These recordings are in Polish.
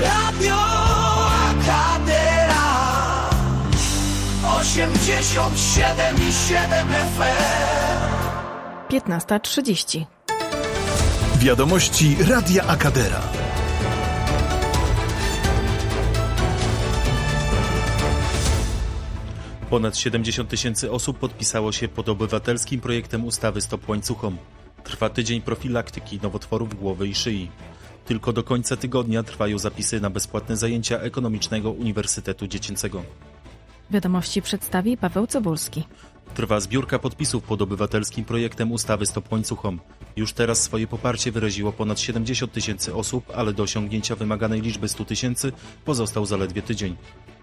Radio Akadera 87 i 7 FM 15.30. Wiadomości Radia Akadera. Ponad 70 tysięcy osób podpisało się pod obywatelskim projektem ustawy Stop Łańcuchom. Trwa tydzień profilaktyki nowotworów głowy i szyi. Tylko do końca tygodnia trwają zapisy na bezpłatne zajęcia Ekonomicznego Uniwersytetu Dziecięcego. Wiadomości przedstawi Paweł Cebulski. Trwa zbiórka podpisów pod obywatelskim projektem ustawy Stop Łańcuchom. Już teraz swoje poparcie wyraziło ponad 70 tysięcy osób, ale do osiągnięcia wymaganej liczby 100 tysięcy pozostał zaledwie tydzień.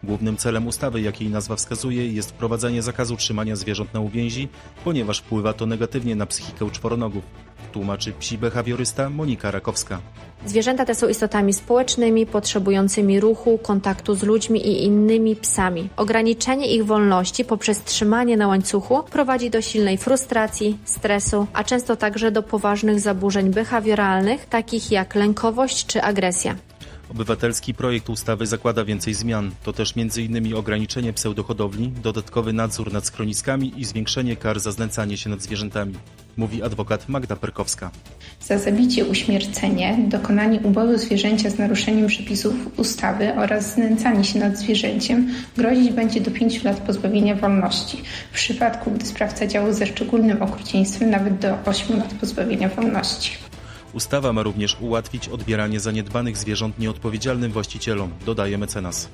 Głównym celem ustawy, jak jej nazwa wskazuje, jest wprowadzenie zakazu trzymania zwierząt na uwięzi, ponieważ wpływa to negatywnie na psychikę czworonogów. Tłumaczy psi behawiorysta Monika Rakowska. Zwierzęta te są istotami społecznymi, potrzebującymi ruchu, kontaktu z ludźmi i innymi psami. Ograniczenie ich wolności poprzez trzymanie na łańcuchu prowadzi do silnej frustracji, stresu, a często także do poważnych zaburzeń behawioralnych, takich jak lękowość czy agresja. Obywatelski projekt ustawy zakłada więcej zmian. To też m.in. ograniczenie pseudohodowli, dodatkowy nadzór nad schroniskami i zwiększenie kar za znęcanie się nad zwierzętami, mówi adwokat Magda Perkowska. Za zabicie, uśmiercenie, dokonanie uboju zwierzęcia z naruszeniem przepisów ustawy oraz znęcanie się nad zwierzęciem grozić będzie do 5 lat pozbawienia wolności. W przypadku, gdy sprawca działał ze szczególnym okrucieństwem, nawet do 8 lat pozbawienia wolności. Ustawa ma również ułatwić odbieranie zaniedbanych zwierząt nieodpowiedzialnym właścicielom, dodaje mecenas.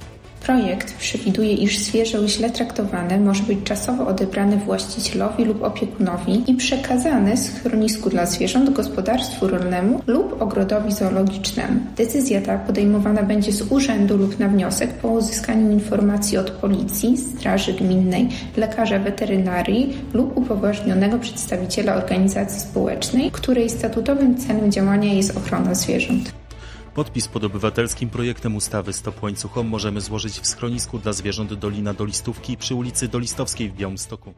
Projekt przewiduje, iż zwierzę źle traktowane może być czasowo odebrane właścicielowi lub opiekunowi i przekazane schronisku dla zwierząt, gospodarstwu rolnemu lub ogrodowi zoologicznemu. Decyzja ta podejmowana będzie z urzędu lub na wniosek po uzyskaniu informacji od policji, straży gminnej, lekarza weterynarii lub upoważnionego przedstawiciela organizacji społecznej, której statutowym celem działania jest ochrona zwierząt. Podpis pod obywatelskim projektem ustawy Stop Łańcuchom możemy złożyć w schronisku dla zwierząt Dolina Dolistówki przy ulicy Dolistowskiej w Białymstoku.